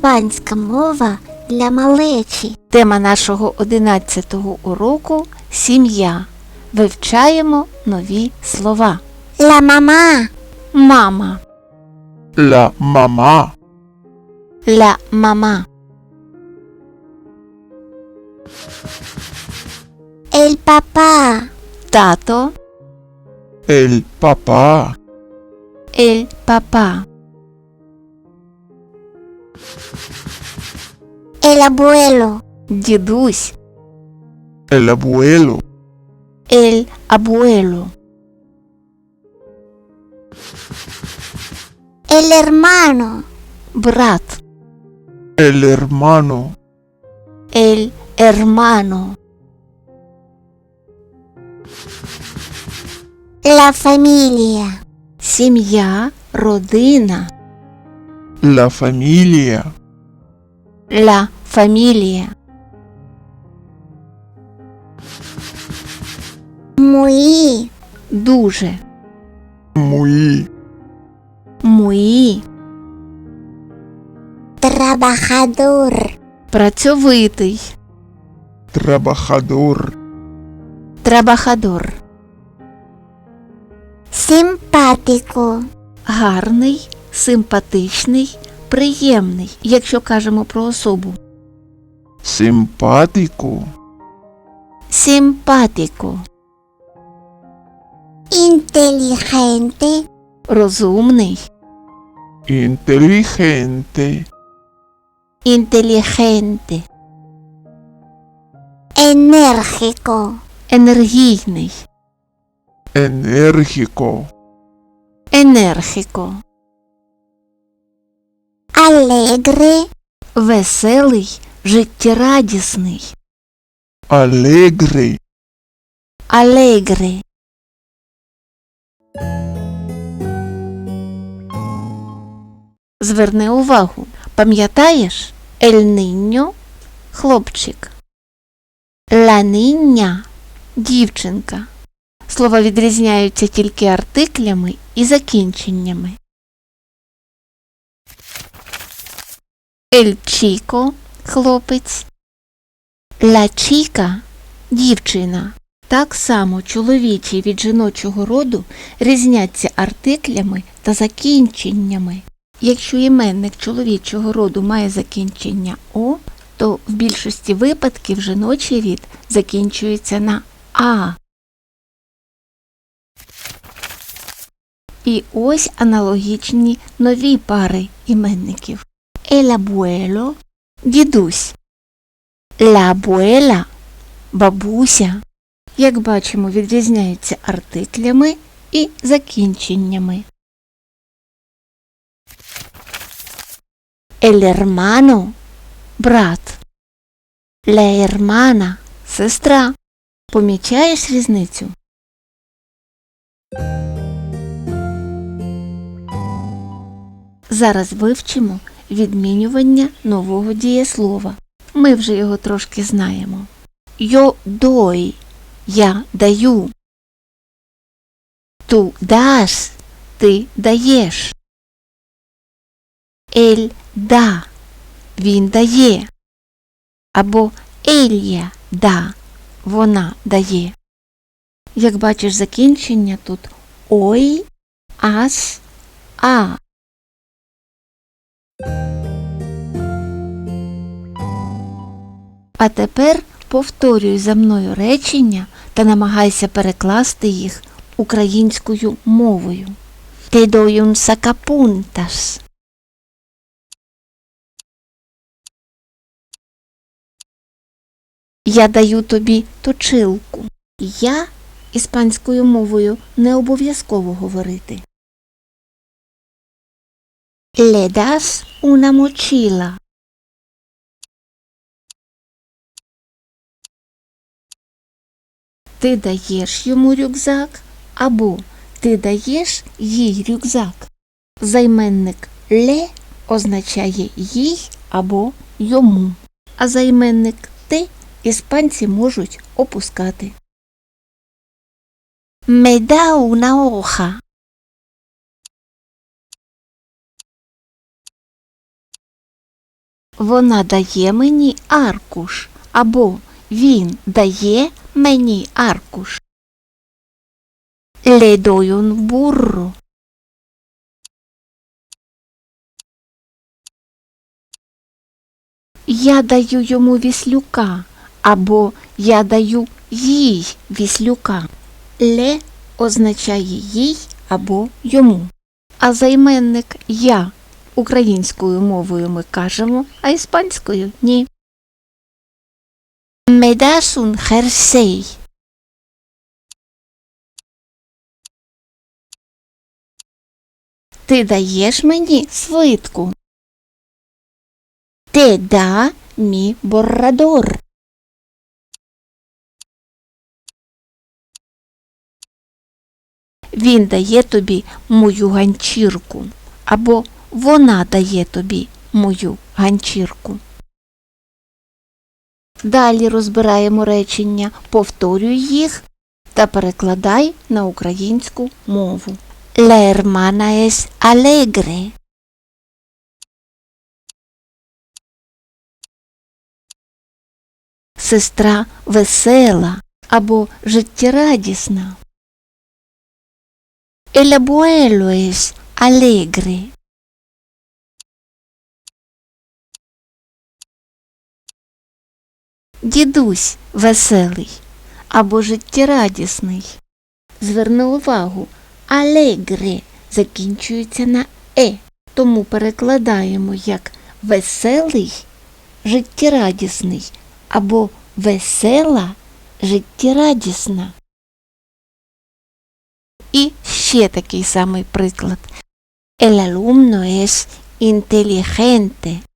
Іспанська мова для малечі. Тема нашого 11-го уроку сім'я. Вивчаємо нові слова. Ла мама. Мама, La mamá. ля мама, Ель папа. тато, El papá. ель папа, Ель абуело. дідусь, El abuelo. ель абуело, Ель ермано. брат, El hermano. ель ермано, Ла фамілія. сім'я, родина, La familia. Ля фамілія, Муї. дуже, Muy. мої, Трабахадор. працьовитий, Trabajador. трабахадор, Симпатико. гарний, симпатичний, приємний, якщо кажемо про особу. Simpático. Симпатіко, Інтелігенте. розумний, Inteligente. інтелігенте, Енергіко. енергійний, Enérgico. енергіко, Алегре. веселий, життєрадісний, Alegre. алегре. Зверни увагу, пам'ятаєш ель ниньо – хлопчик, ла ниння – дівчинка. Слова відрізняються тільки артиклями і закінченнями. Ель чіко – хлопець, ла чіка – дівчина. Так само чоловічий від жіночого роду різняться артиклями та закінченнями. Якщо іменник чоловічого роду має закінчення О, то в більшості випадків жіночий рід закінчується на А. І ось аналогічні нові пари іменників. El abuelo – дідусь. La abuela – бабуся. Як бачимо, відрізняються артиклями і закінченнями. El hermano – брат. La hermana – сестра. Помічаєш різницю? Зараз вивчимо відмінювання нового дієслова. Ми вже його трошки знаємо. Yo doy – я даю. Ту даш – ти даєш. Ель да – він дає. Або Елья да – вона дає. Як бачиш закінчення тут ой, ас, а. А тепер повторюй за мною речення та намагайся перекласти їх українською мовою. Te doy un. Я даю тобі точилку. Я іспанською мовою не обов'язково говорити. Le das una mochila. Ти даєш йому рюкзак або ти даєш їй рюкзак. Займенник ле означає їй або йому, а займенник ти іспанці можуть опускати. Me da una hoja. Вона дає мені аркуш. Або він дає мені аркуш. Le doy. Я даю йому віслюка, або я даю їй віслюка. Ле означає їй або йому. А займенник я українською мовою ми кажемо, а іспанською ні. Un jersey. Ти даєш мені свитку. Te da mi borrador. Він дає тобі мою ганчірку. Або вона дає тобі мою ганчірку. Далі розбираємо речення, повторюй їх та перекладай на українську мову. La hermana es. Сестра весела або життєрадісна. El abuelo es. Дідусь веселий або життєрадісний. Зверни увагу, алегре закінчується на е, тому перекладаємо як веселий, життєрадісний або весела, життєрадісна. І ще такий самий приклад. El alumno es inteligente.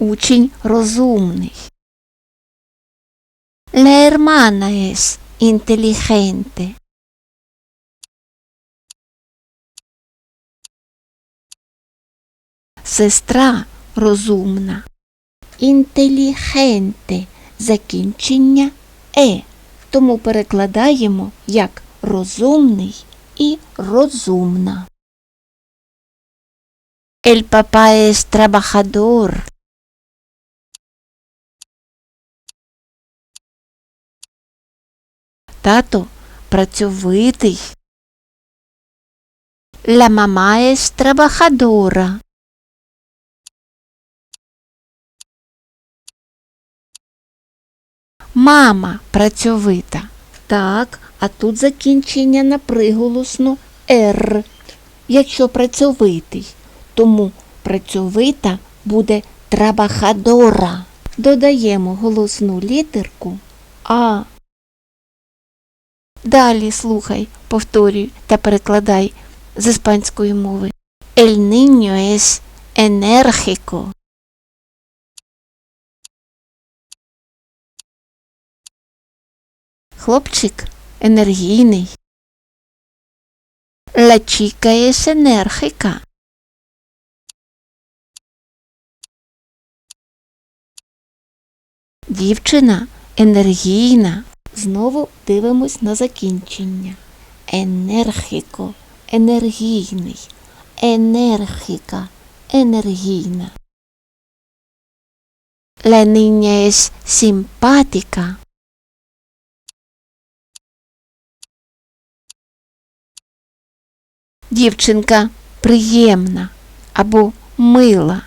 Учень розумний. La hermana es inteligente. Сестра розумна. Інтелігенте закінчення е. Тому перекладаємо як розумний і розумна. El papá es trabajador. Тато працьовитий. La mamá es trabajadora. Мама працьовита. Так, а тут закінчення на приголосну «р», якщо працьовитий. Тому працьовита буде трабахадора. Додаємо голосну літерку А. Далі слухай, повторюй та перекладай з іспанської мови. El niño es enérgico. Хлопчик енергійний. La chica es enérgica. Дівчина енергійна. Знову дивимось на закінчення. Енергіко, енергійний, енергіка, енергійна. La niña es. Дівчинка приємна або мила,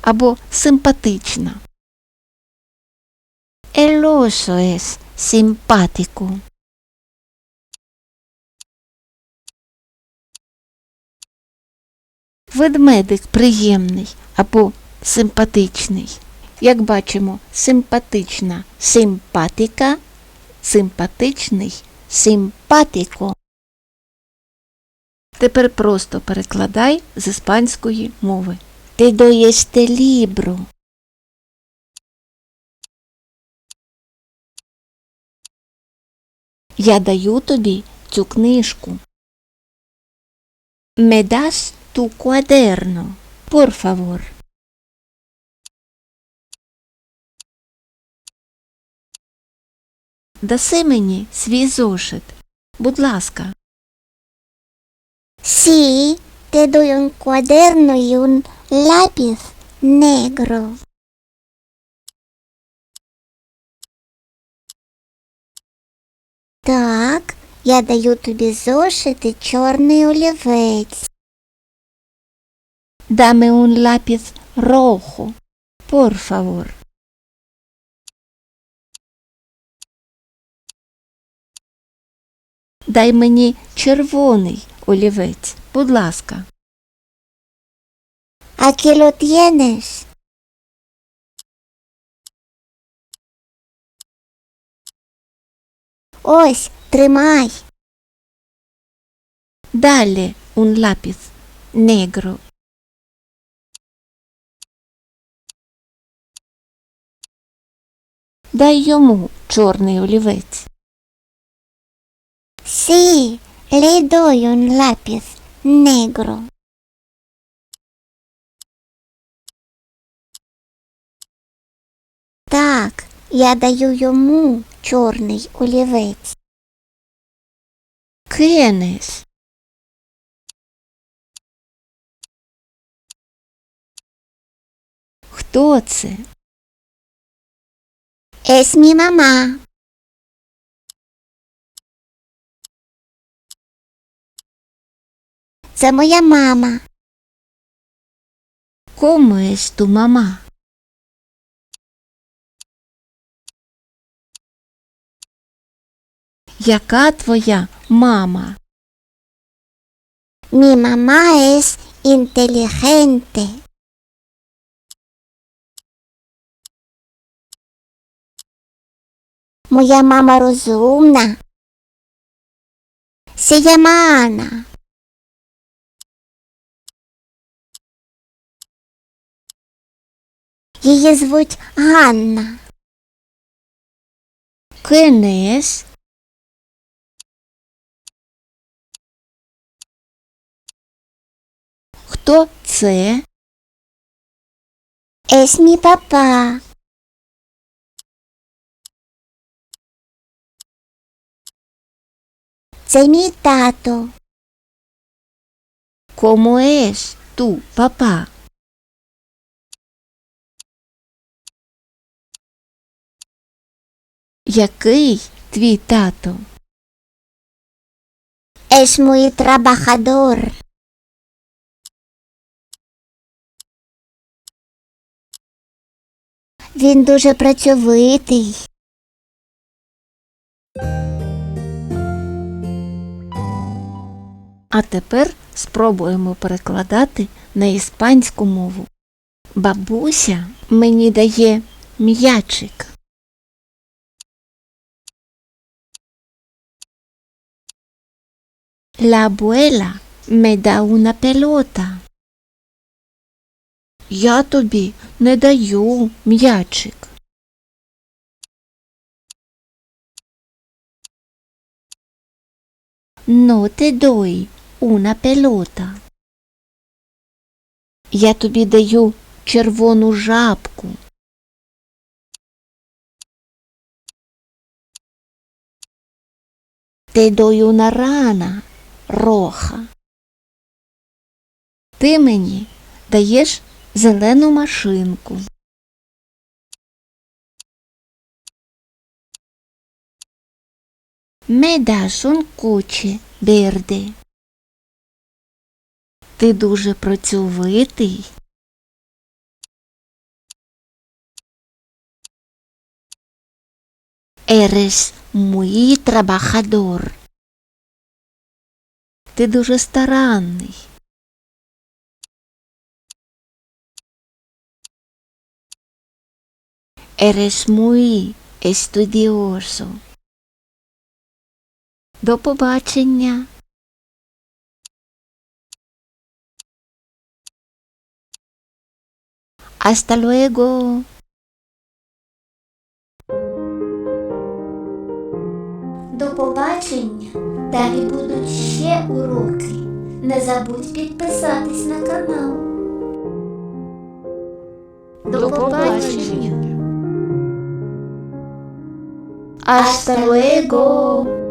або симпатична. El oso simpático. Ведмедик приємний або симпатичний. Як бачимо, симпатична симпатика, симпатичний симпатіко. Тепер просто перекладай з іспанської мови. Te doy este Я даю тобі цю книжку. Me das tu cuaderno, por favor. Даси мені свій зошит. Будь ласка. Sí, te doy un cuaderno y un lápiz negro. Так, я даю тобі зошит і чорний олівець. Dame un lápiz rojo, por favor. Дай мені червоний олівець, будь ласка. Aquí lo tienes. Ось, тримай. Далі un lápiz negro. Дай йому чорний олівець. Sí, le doy un lápiz negro. Так, я даю йому чорний олівець. Кенес. Хто це? Mi mamá. Це моя мама. Como es tu mamá? Яка твоя мама? Mi mamá es inteligente. Моя мама розумна. Se llama Ana. Її звуть Ганна. Кенес? Хто це? Es mi papá. Це мій тато. Como es tu papá? Який твій тато? Es muy trabajador. Він дуже працьовитий. А тепер спробуємо перекладати на іспанську мову. Бабуся мені дає м'ячик. La abuela me da una pelota. Я тобі не даю м'ячик. No te doy una pelota. Я тобі даю червону жабку. Te doy una rana роха. Ти мені даєш зелену машинку. Me das un coche. Ти дуже працьовитий. Eres muy trabajador. Ти дуже старанний. Eres muy estudioso. До побачення. Hasta luego. До побачення. Далі будуть ще уроки. Не забудь підписатись на канал. До побачення. Hasta luego.